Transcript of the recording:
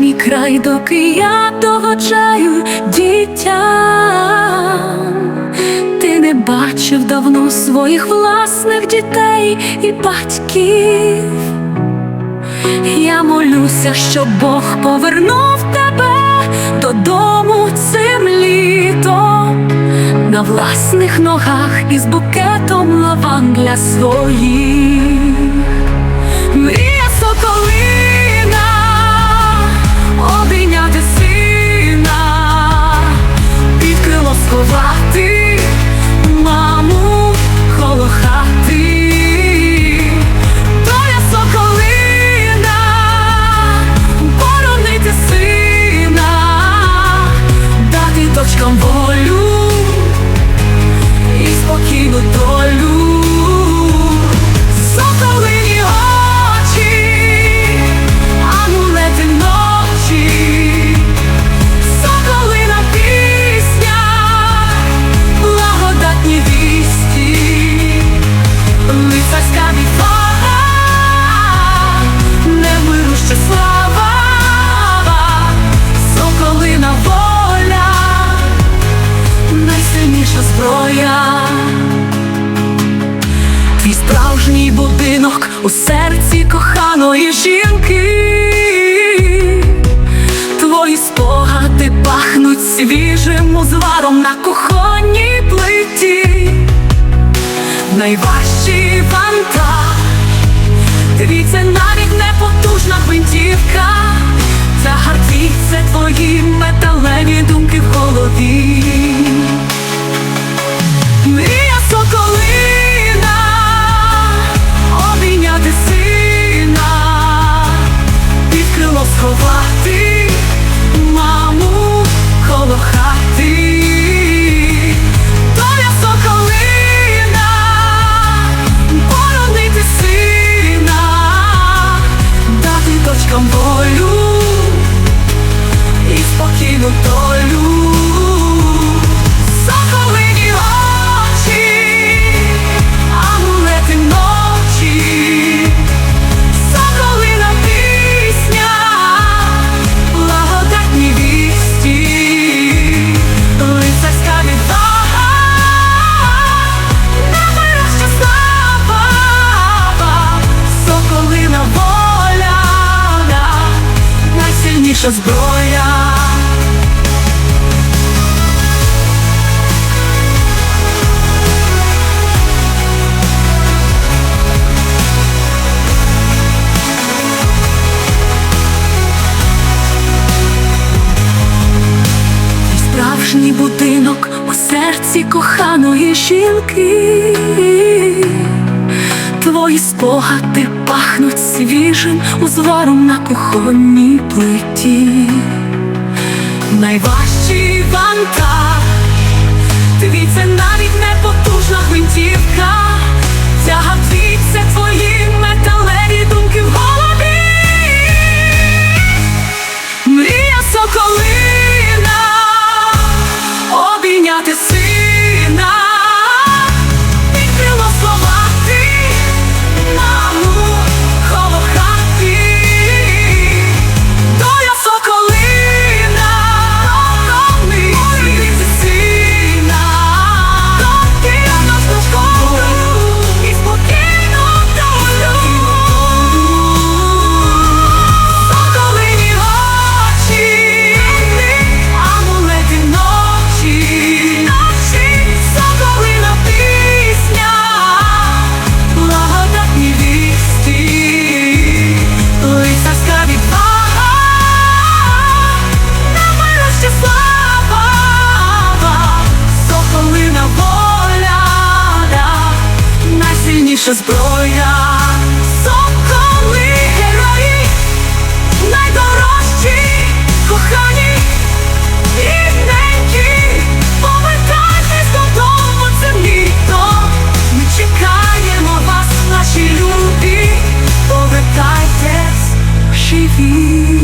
Мій край, доки я догоджаю дітям. Ти не бачив давно своїх власних дітей і батьків. Я молюся, щоб Бог повернув тебе додому цим літом на власних ногах із букетом лаван для своїх. Зброя. Твій справжній будинок у серці коханої жінки. Твої спогади пахнуть свіжим узваром на кухонній плиті. Найважчий вантаж, твій це навіть не потужна гвинтівка. Це твої металеві думки в голові. Крило сховати маму коло. Найсильніша зброя. Твій справжній будинок у серці коханої жінки. Твої спогади пахнуть свіжим узваром на кухонній плиті. Найважчий вантаж, Дивіться, навіть не потужна гвинтівка, тяга найсильніша зброя, Соколи герої, найдорожчі, кохані, рідненькі, повертайтесь додому, це літо Ми чекаємо вас, наші любі, повертайтесь живі.